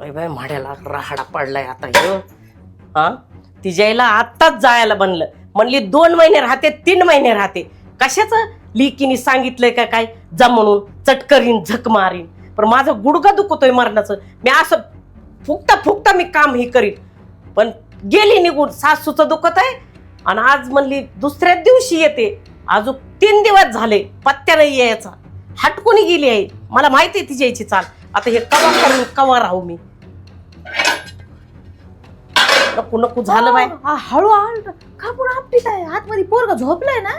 काय बाय म्हाड्याला राहाडा पडलाय आता ह्यो. हा? तिच्याला आत्ताच जायला बनलं. म्हणली दोन महिने राहते तीन महिने राहते. कशाच? लिकीने सांगितलंय का काय? जा म्हणून चटकरीन झक मारीन. पण माझं गुडगा दुखतोय मरणाचं. मी असं फुकता फुकता मी काम हे करीन. पण गेली निघून सासूचं दुखत आहे. आणि आज म्हणली दुसऱ्या दिवशी येते. अजून तीन दिवस झाले पत्त्या नाही यायचा. हटकून गेली आहे मला माहिती आहे तिच्या यायची चाल. आता हे कवा करून कवा राहू मी? नको नको झालं बाय. हा, हळू हळू का पुढे आपटीत आहे? आतमध्ये पोरग झोपलाय ना?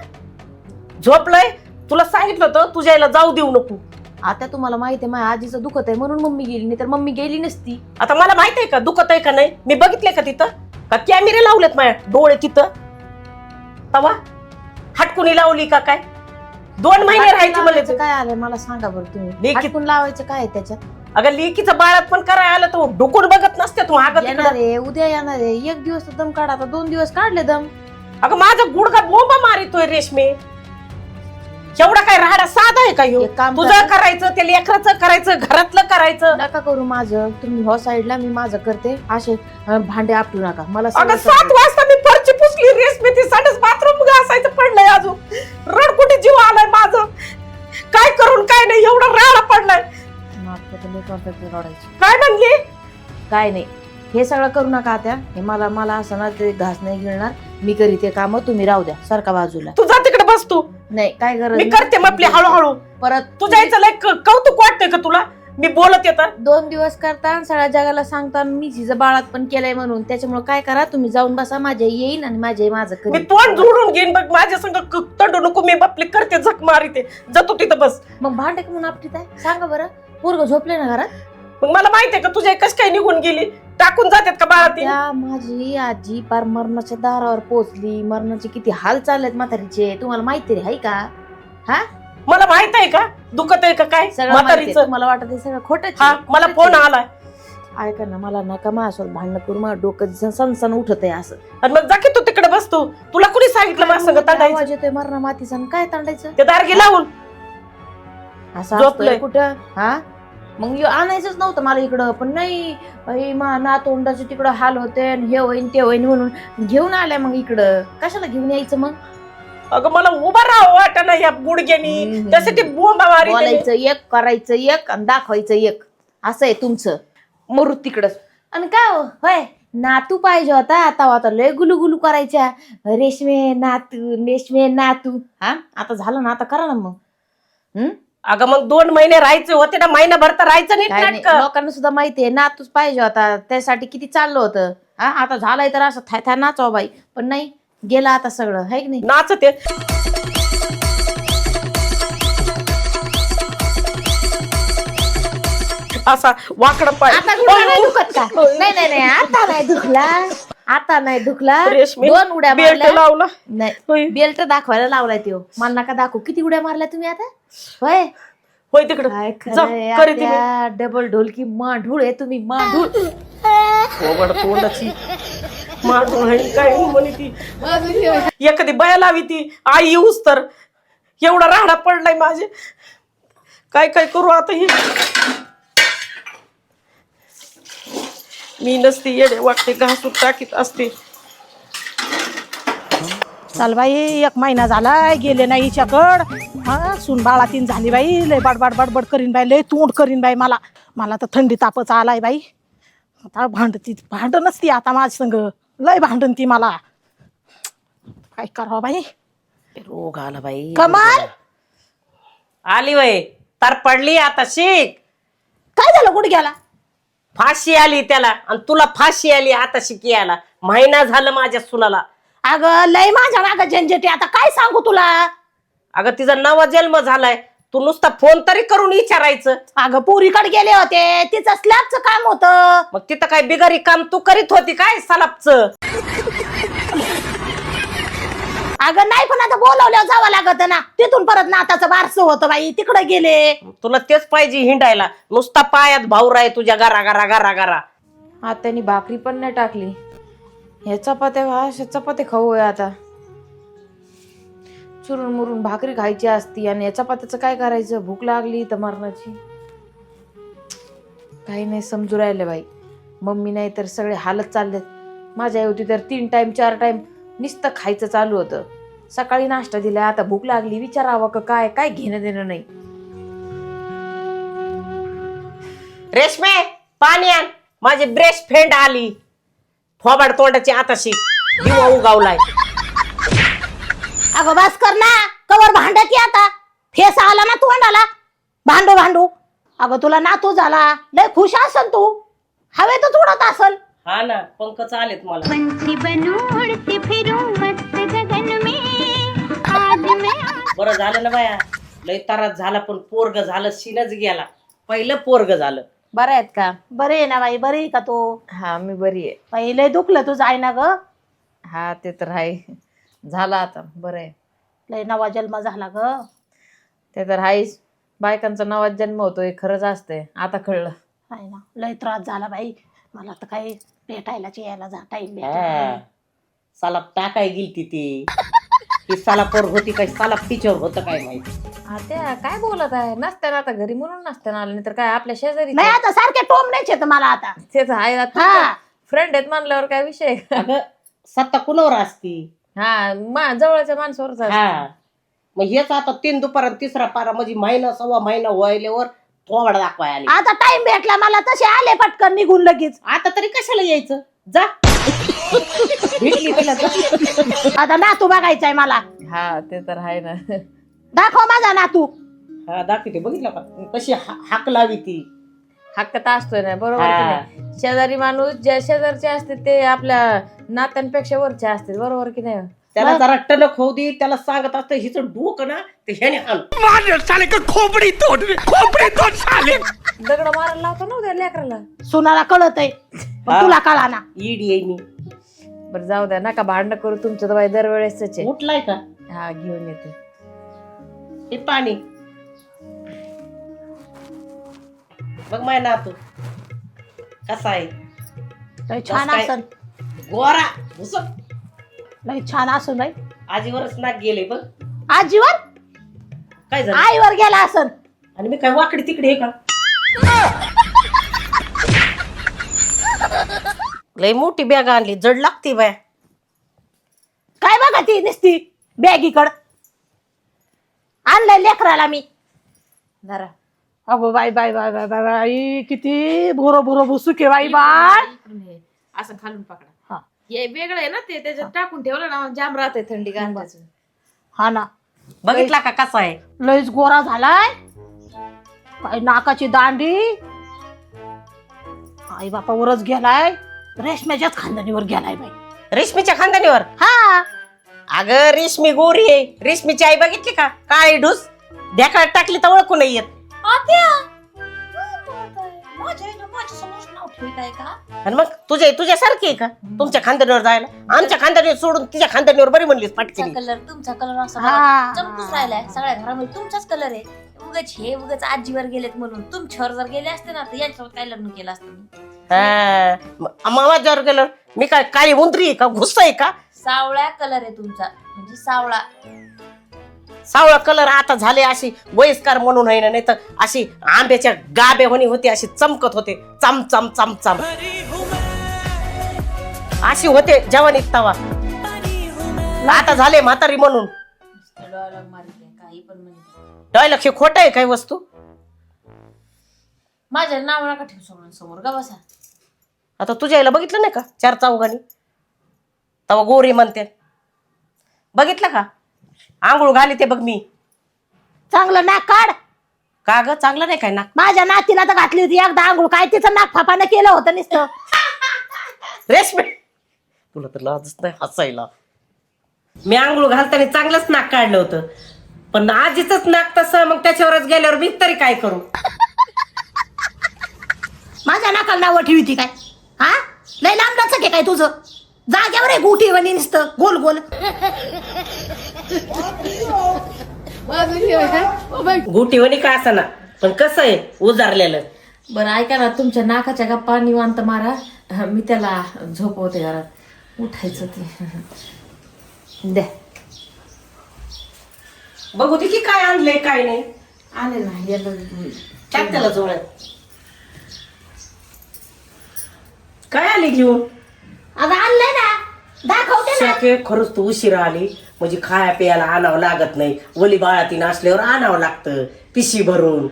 झोपलंय? तुला सांगितलं होतं तुझ्या याला जाऊ देऊ नको. आता तुम्हाला माहिती आहे माझ्या आजीचं दुखत आहे म्हणून मम्मी गेली नाही तर मम्मी गेली नसती. आता मला माहीत आहे का दुखत आहे का नाही? मी बघितले का तिथं? का कॅमेरे लावलेत माझ्या डोळे तिथं? तवा? हटकुनी लावली का काय? दोन महिने राहायची मला लावायचं काय आलंय मला सांगा बरं तुम्ही. लेकी- हटकून लावायचं काय आहे त्याच्यात? अगं लेकीचं बाळात पण करायला आलं तर डुकून बघत नसते तू अगं येणार तिकडं आहे उद्या येणार आहे. एक दिवस तर दम काढा. आता दोन दिवस काढले दम. अगं माझा गुडगा बोंबा मारितोय रेशमे. एवढा काय राहडा साधा आहे का ह्यो? एक काम तुझं करा. करायचं ते लेकराचं करायचं घरातलं करायचं. नका करू माझं. तुम्ही हो साईडला मी माझं करते. असे अं, भांडे आपटू नका. मला अगं सगळं सात वाजता मी साठच बाथरूम घासायचं पडलंय अजून. रडकुटी जीव आलाय माझं. काय करून काय नाही एवढा राडा पडलाय. काय म्हणली? काय नाही. हे सगळं करू नका आता. हे मला मला असं ना ते घास नाही गिळणार. मी करी ते काम तुम्ही राहू द्या सारखा बाजूला. तू जा तिकडे बस तू. नाही काय गरज मी. करते मग आपली हळूहळू. परत तुझ्या याचं लय कौतुक वाटतंय का तुला? मी बोलत येतात दोन दिवस करता आणि सगळ्या जगाला सांगता मी तिचं बाळात पण केलंय म्हणून. त्याच्यामुळे काय करा तुम्ही जाऊन बसा माझ्या येईन आणि माझ्या आई माझं मी करीन तोंड जोडून घेईन बघ माझ्या संग क- तंडू नको मी आपली करते झक मारिते. जातो तिथं बस. मग भांडे म्हणून आपटीत आहे? सांगा बरं. पोरग झोपले ना घरात? मग मला माहितीये का तुझ्या कस काय निघून गेली? टाकून जातात का बाळा ती त्या माझी आजी पार मरणाच्या दारावर पोहोचली मरणाचे किती हाल चाललेत म्हातारीचे. तुम्हाला माहिती रे हाय का? हा? मला माहीत आहे का? दुखत आहे का काय? सगळं माहिती आहे. म्हातारीचं. तुम्हाला वाटत सगळं खोटं हा मला फोन आलाय. ऐका ना मला नका माझ्यासोबत भांडणं करू. मला डोकं सनसन उठत आहे असं. आणि मग जा की तू तिकडे बसतो तुला कुणी सांगितलं माझ्या संग तांडायचं? आवाज येतोय मरणा मातीचा आणि काय तांडायचं? ते दारगी लावून. असं झोपलंय. असतंय कुठं? हा? मग आणायचंच नव्हतं मला इकडं पण नाही. बाई, मा नातोंडाचे तिकडं हाल होते आणि हे होईन ते होईन म्हणून घेऊन आल्या मग इकडं. कशाला घेऊन यायचं मग? अगं मला उभा राहावं वाटत ना या गुडघ्यानी. हम्म. त्यासाठी बोंबा मारी बोलायचं एक करायचं एक आणि दाखवायचं एक. असं आहे तुमचं. मरू तिकडच आणि काय हो, होय. नातू पाहिजे होता. आता आता लय गुलू गुलू करायच्या. रेशमे नातू रेशमे नातू. हा? आता झालं ना? आता करा ना मग. हम्म? अगं मग दोन महिने राहायचे होते ना महिनाभर तर राहायचं नाही काय नाही, नाटकं. लोकांना सुद्धा माहितीये नातूच पाहिजे होता. त्यासाठी किती चाललं होतं. हा? आता झालंय तर असं थाय थाय नाचवा बाई. पण नाही. गेलं आता सगळं है की नाही? नाचते असा वाकडा पाय. आता गुडघा नाही दुखत का? नाही नाही नाही आता नाही दुखला. आता नाही दुखला. रेशमी दोन उड्या बेल्ट मारल्या. लावला. नाही होय. बेल्ट दाखवायला लावलाय तो मला नका दाखवू. किती उड्या मारल्या तुम्ही आता? होय. होय तिकडं. काय जा, करीत मी. खरं डबल ढोलकी मांढूळ आहे तुम्ही मांढूळ. तोंडाची. मारून काय म्हणे ती. एखादी बाया लावी ती आई येऊस तर. एवढा राहडा पडलाय माझे. काय काय करू आता हे? मी नसती येडे वाटते घासून टाकीत असते. चाल बाई एक महिना झालाय गेले नाही हिच्याकड. हा सून बाळातीन झाली बाई लय बडबड बडबड करीन बाई लय तोंड करीन बाई मला. मला तर थंडी तापच आलाय बाई. आता भांडती भांडणच ती आता माझ्या संग. लय भांडण ती मला. काय करावं बाई? रोग आला बाई. कमाल! आली वय. तर पडली आता शिक. काय झालं? गुडघ्याला फाशी आली त्याला. आणि तुला फाशी आली आता शिकियाला महिना झालं माझ्या सुनाला. अगं लय माझ्या मागं झंझटी आता काय सांगू तुला? अगं तिचा नवा जन्म झालाय. तू नुसता फोन तरी करून विचारायचं. अगं पोरीकडे गेले होते. तिचं स्लॅबचं काम होतं. मग तिथं काय बिगारी काम तू करीत होती काय सलापचं? अगं नाही पण आता बोलवल्यावर जावं लागत ना. तिथून परत नाताचं बारसं होतं बाई. तिकडे गेले. तुला तेच पाहिजे हिंडायला. नुसता पायात भाऊ राय तुझ्या गारा गारा गारा गारा. आता त्यांनी भाकरी पण नाही टाकली. हे चपात्या अशा चपात्या खाऊ आहे आता. चुरून मुरून भाकरी खायची असती आणि या चपात्याचं काय करायचं? भूक लागली तर मरणाची. काही नाही समजू राहिले बाई. मम्मी नाही तर सगळे हालत चाललेत. माझ्या होती तर तीन टाईम चार टाईम नुसतं खायचं चालू होतं. सकाळी नाश्ता दिला आता भूक लागली. विचारावं का काय? काय घेणं देणं नाही. रेशमे पाणी आण. माझी ब्रेस्ट फ्रेंड आली. फोबाड तोंडाची आताशी. दिवा उगावलाय. अगं बस कर ना. कवर भांडत आता? फेस आला ना तोंडाला. भांडू भांडू. अगं तुला नातू झाला. लय खुश असन तू. हवेतच उडत असल हा ना पंकच आलेत मला. पंछी बनूं उड़ती फिरूं मस्त गगन में. आज मैं बरं झालं ना बाया. लय तारात झाला पण पोरग झालं शिनच गेला. पहिलं पोरग झालं. बरं आहेत का? बरे आहे ना बाई बरी आहे का तू? हा मी बरी आहे. बाई लय दुखलं तुझं आहे ना ग. हा ते तर आहे. झाला आता बरं आहे लय नवा जन्म झाला ग. ते तर आहेच बायकांचा नवाच जन्म होतोय खरंच असते आता कळलं. आहे ना. लय त्रास झाला बाई. मला तर काही भेटायलाच यायला जा टाईम हा. सालाप टाकाय गेलती ती. ती सालापोर होती काय? सालाप तिच्यावर होतं काय माहिती? त्या काय बोलत आहे? नसत्याना आता घरी म्हणून नसत्याना आलं नाही तर काय आपल्या शेजारी नाही आता सारखे टोम नाही येत मला आता. ते तर आहे हा. फ्रेंड आहेत मानल्यावर काय विषय? अगं सत्ता कुणावर असती? हा मा जवळच्या माणसावरच असतं. हा. मग हेच आता तीन दुपार आणि तिसरा पारा म्हणजे महिना सव्वा महिना व्हायल्यावर थोबड दाखवाय आले. आता टाइम भेटला मला तसे आले पटकन निघून लगेच. आता तरी कशाला यायचं? जा. भेटली पहिला जा. आता नातू बघायचाय मला. हा ते तर आहे ना. दाखव माझा नातू. हा दाखवते. बघितलं का? कशी हा- हाक लावी ती. हक्क तर असतोय ना बरोबर की. नाही? शेजारी माणूस ज्या शेजारचे असते ते आपल्या नात्यांपेक्षा वरचे असते बरोबर की नाही? त्याला जरा टणक होऊ दे त्याला सांगत असतं हिचं डोकं ना ते ह्याने आण दगड मारायला लावतो ना उद्या लेकराला. सुनाला कळत आहे. हा. तुला कळा ना ईड येई मी. बरं जाऊ द्या नका भांडण करू तुमचं तर बाई दरवेळेस आहे. उठलाय का? हा घेऊन येते. हे पाणी. बघ माय ना तू कसा आहे? लय छान काय? असन. गोरा. घुसत लय छान असून बाई. आजीवरच नाक गेले बघ. आजीवर? काय झालं? आईवर गेला असन. आणि मी काय वाकडी तिकडे आहे का? लय मोठी बॅग आणली. जड लागते बाया. काय बघा ती दिसती बॅगीकड आणलंय लेकराला मी. धरा अगो बाय बाय बाय बाय बाय बाई किती भोरो भोरो भुसुके बाई बाय असं खालून हा. पकडा. हे. वेगळं आहे ना ते त्याच्यात टाकून ठेवलं ना जाम राहते थंडी गांजाचं. हा ना. बघितला का कसा आहे? लयच गोरा झालाय. काय नाकाची दांडी. आई बापा वरच गेलाय. रेशम्याच्याच खानदानीवर गेलाय बाई. रेशमीच्या खानदानीवर हा. अगं रेशमी गोरी आहे. रेशमीची आई बघितली का? काळी ढूस. ढेकळात टाकली तर ओळखू नाही येत. आणि मग तुझ्या तुझ्यासारखी आहे का? तुमच्या खानदानीवर जायला? आमच्या खानदानीवर सोडून तिच्या खानदानीवर बरी म्हणलीस पटकन कलर तुमचा कलर असा हा. चमकूच राहिलाय सगळ्या घरामध्ये. तुमचाच कलर आहे. उगाच हे उगाच आजीवर गेलेत म्हणून. तुमच्यावर जर गेले असते ना तर यांच्यावर काय लग्न केलं असतं मी? माझ्यावर गेलं मी काय काळी उंदरी आहे का घुस आहे का? सावळा कलर आहे तुमचा. म्हणजे सावळा. सावळा कलर आता झाले अशी वयस्कार म्हणून आहे ना नाही तर अशी आंब्याच्या गाबे होणी होती अशी चमकत होते. चम चम चम चम. अशी होते जवानीत तवा. आता झाले म्हातारी म्हणून. काही पण डायलॉग हे खोट आहे काय वस्तू? माझ्या नाव नका ठेवू समोर समोर का बसा. आता तुझ्या आईला बघितलं नाही का? चार चौघांनी. तवा गोरी म्हणते. बघितलं का? आंघोळ घाली ते बघ मी. चांगलं नाक काढ. का ग? चांगलं नाही काय ना माझ्या नातीला तर घातली होती एकदा आंघोळ. काय तिचं नाक फापानं केलं होतं नुसतं. रेशमे. तुला तर लाजच नाही हसायला. मी आंघोळ घालताना चांगलंच नाक काढलं होतं. पण आजीच नाक तसं मग त्याच्यावरच गेल्यावर मी तरी काय करू? माझ्या नाकाला नावं ठेवी काय? हा? लय लांबलाच काय तुझं? जाग्यावर आहे गुठी वणी नुसतं गोल गोल गुटीवणी का ना पण कसं आहे उजारलेलं. बरं ऐका ना तुमच्या नाकाच्या गप्पा निवांत मारा. मी त्याला झोपवते घरात. उठायचं ते. द्या. बघू दे की काय आणलंय काय नाही. आले ना याला टाक त्याला काय आली घेऊन? अगं आणलंय ना. दाखवते ना. शाके खरंच तू उशिरा आली. म्हणजे खाया प्यायला आणावं लागत नाही. वली बाळातीन असल्यावर आणावं लागतं पिशी भरून.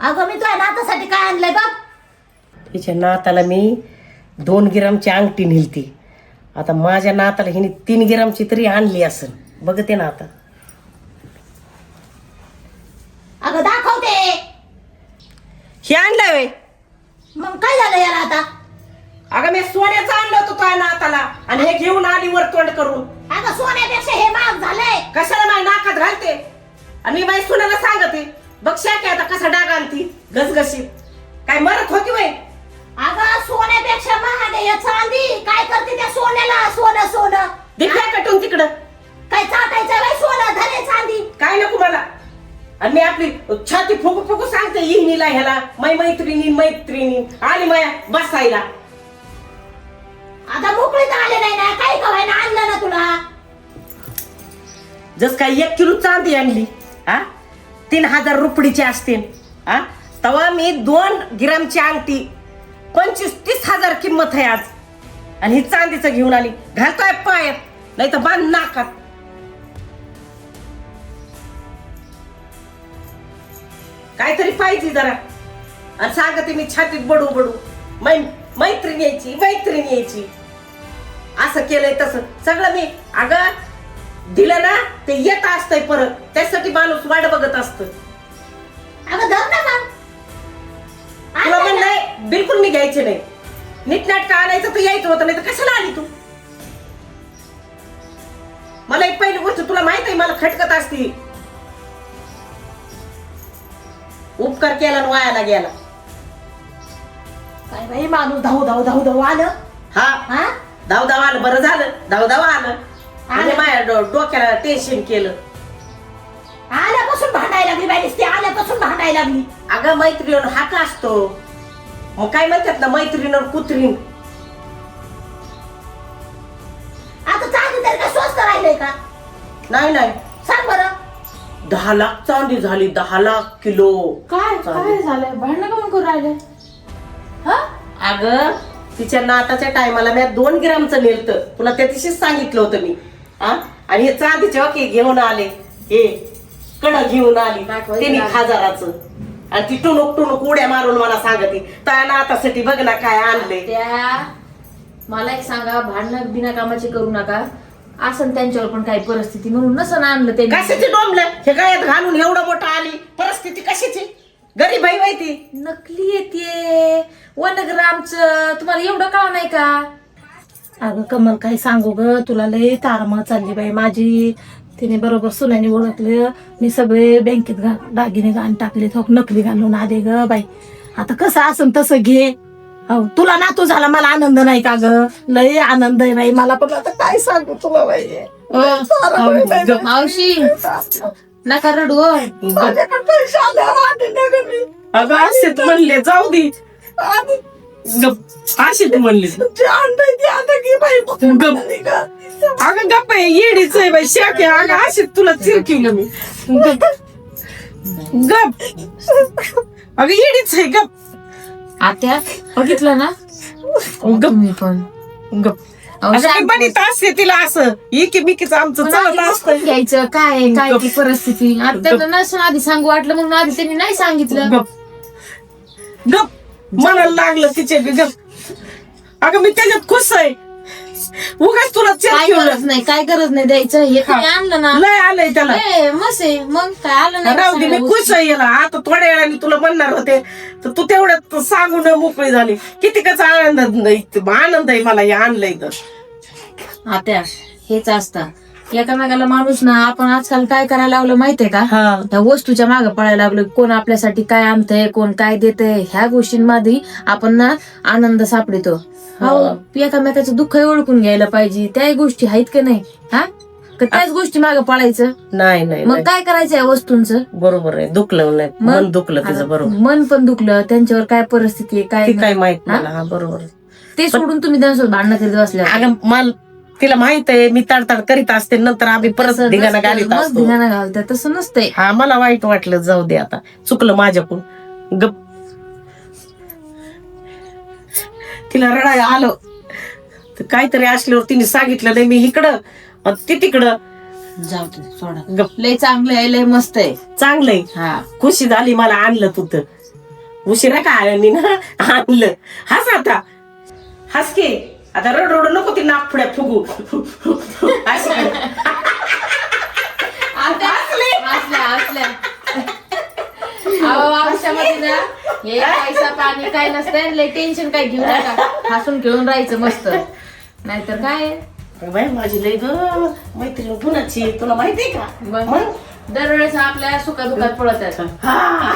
अगं मी तुझ्या नातासाठी काय आणलंय बघ? तिच्या नाताला मी दोन ग्रामची अंगठी नेलती. आता माझ्या नाताला हिने तीन ग्रामची तरी आणली असेल बघते ना आता अगं दाखवते हे आणलंय वे मग काय झालं यार आता? अगं मी सोन्याचं आणलं होतं तुझ्या नाताला आणि हे घेऊन आली वर तोंड करून. अगं सोन्यापेक्षा हे महाग झालंय. कशाला माझ्या नाकात घालते? आणि मी माझ्या सुनाला सांगते बघ शाके आता कसा डाग आणती घसघशीत. काय मरत होती वय? अगं सोन्यापेक्षा महाग आहे हे चांदी. काय करते त्या सोन्याला? सोनं सोनं. दिखल्या कटून तिकडं. काय चाटायचं बाई सोनं? धरे चांदी. काय नको मला. आणि मी आपली छाती फुकू फुकू सांगते इहिनीला ह्याला मै मैत्रिणी मैत्रिणी. आली माया बसायला. आता मोकळीत आले नाही ना. काही कवाय ना आणलं ना तुला. जस काय एक किलो चांदी आणली हा? तीन हजार रुपडीची असते हा? तवा मी दोन ग्रामची अंगठी पंचवीस तीस हजार किंमत आहे आज. आणि ही चांदीचं घेऊन आली. घालतोय पायात नाही तर बांध नाकात. काहीतरी पाहिजे जरा. आणि सांगते मी छातीत बडू बडू. मै मैत्रीण यायची मैत्रीण यायची. असं केलंय तसं. सगळं मी अगं दिलं ना ते येत असतंय परत. त्यासाठी माणूस वाट बघत असत अगं धर ना मग. तुला आणलं ना. म्हणलंय बिलकुल मी घ्यायचे नाही. नीटनाटका आणायचं तर यायचं होतं नाही तर कशाला आली तू? मला एक पहिली गोष्ट तुला माहीत आहे मला खटकत असती. उपकार केला आणि वायाला गेला. काय बाई माणूस धाव धाव धाव धाव आलं. हा. हा? धाव धाव आलं बरं झालं. धाव धाव आलं. म्हणजे माझ्या डो- डोक्याला टेन्शन केलं. आल्यापासून भांडायला लागली बाई नुसती आल्यापासून भांडायला लागली. अगं मैत्रीण हा का असतो. मग काय म्हणतात ना मैत्रीण कुत्रीण आता चांदी तरी काय स्वस्त राहिलंय का? नाही नाही. सांग बरं. दहा लाख चांदी झाली दहा लाख किलो. काय चालेल. काय झालंय? भांडणं का करू राहिले? हा? अगं तिच्या नाताच्या टायमाला मी दोन ग्रामचं नेलतं. तुला त्या दिवशीच सांगितलं होतं मी. हा? आणि हे चांदीचे वाके घेऊन आले हे कड घेऊन आली त्यांनी. हजाराचं आणि ती टुणूक टुणूक उड्या मारून मला सांगते त्या नातासाठी बघ ना काय आणले त्या मला एक सांगा भांडणं बिना कामाचे करू नका. असं त्यांच्यावर पण काही परिस्थिती म्हणून नसन आणलं त्यांनी. कशाची डोंबलं हे गळ्यात घालून एवढं मोठं आली. परिस्थिती कशाची? गरीब आहे माहिती नकली येते वन ग्रामचं. तुम्हाला एवढं कळा नाही का? अगं कमल काय सांगू ग? तुला लय तारमळ चालली बाई माझी. तिने बरोबर सुनाने ओळखलं. मी सगळे बँकेत घा दागिने घाण टाकले थोक नकली घालून आले ग बाई. आता कसं असन तसं घे. हो तुला नातू झाला मला आनंद नाही का ग? लय आनंद आहे बाई. मला पण आता काय सांगू तुला बाई? बाई. मावशी. नका रडू हो. माझ्याकडे पैसे आल्यावर. अगं असेच म्हणले जाऊ दे. आणि असेच म्हणले. गप. अगं गप्प आहे येडीच आहे बाई शाके अगं अशी तुला चिरकिवलं मी. गप. गप. अगं येडीच आहे गप. आत्या बघितलं ना? गप. तुम्ही पण. गप. अगं मी बनीत असते तिला असं. इकी बिकीच आमचं चालत असतं. घ्यायचं. काय आहे, काय ती परिस्थिती? आता त्यांना नसून आधी सांगू वाटलं म्हणून आधी त्यांनी नाही सांगितलं. गप. गप. म्हणायला लागलं तिचे बी गप. अगं मी त्याच्यात खुश आहे. उगाच तुला काय गरज नाही काय गरज नाही द्यायचं हे तुम्ही आणलं ना. लय आलंय त्याला. ए, मस्त आहे. मग काय आलं नाही राहू दे मी खुश आहे याला. आता थोड्या वेळाने तुला म्हणणार होते. तर तू तेवढ्यात सांगून मोकळी झाली. किती कसा आनंद नाही आनंद आहे मला हे आणलंय तर. आत्या हेच असतं. एकामेकाला माणूस ना आपण आजकाल काय करायला लागलो माहितीये का? हा. त्या वस्तूच्या मागे पळायला लागलो कोण आपल्यासाठी काय आणतंय कोण काय देतंय ह्या गोष्टींमध्ये आपण ना आनंद सापडतो. अहो, एकामेकाचं दुःख ओळखून घ्यायला पाहिजे. त्याही गोष्टी आहेत का नाही? हा? का त्याच गोष्टी मागे पळायचं? नाही नाही मग नाही. काय करायचं या वस्तूंचं? बरोबर आहे. दुखलं नाही? मन दुखलं तिचं बरोबर. मन पण दुखलं. त्यांच्यावर काय परिस्थिती आहे काय ती काय. माहीत हा? मला. हा बरोबर. ते सोडून तुम्ही त्यांच्यासोबत भांडणं करीत बसल्या अगं मला तिला माहीत आहे मी तडतड करीत असते नंतर आम्ही परत धिगाणा. घालीत मग असतो. धिगाणा घालतात तसं नसतंय. हा मला वाईट वाटलं जाऊ दे आता. चुकलं माझ्याकडून. गप. तिला रडाय आलं. तर काहीतरी असल्यावर तिने सांगितलं नाही मी इकडं आणि ती तिकडं. जाऊ दे सोडा. गप. लय चांगलं आहे लय मस्त आहे. चांगलंय. हा. खुशी झाली मला आणलं तू तर. उशिरा का आल्यानी ना आणलं. हस आता. हस की. आता रड रड नको ती नाक पुढ्या फुगू. आयुष्यामध्ये ना हे पैसा पाणी काय लय टेन्शन काय घेऊ नका. हसून खेळून राहायचं मस्त. नाहीतर काय? बाई माझी लय ग मैत्रीण गुणाची तुला माहितीये का? मग? दरवेळेस आपल्या सुखादुखात पडत आहेत हा.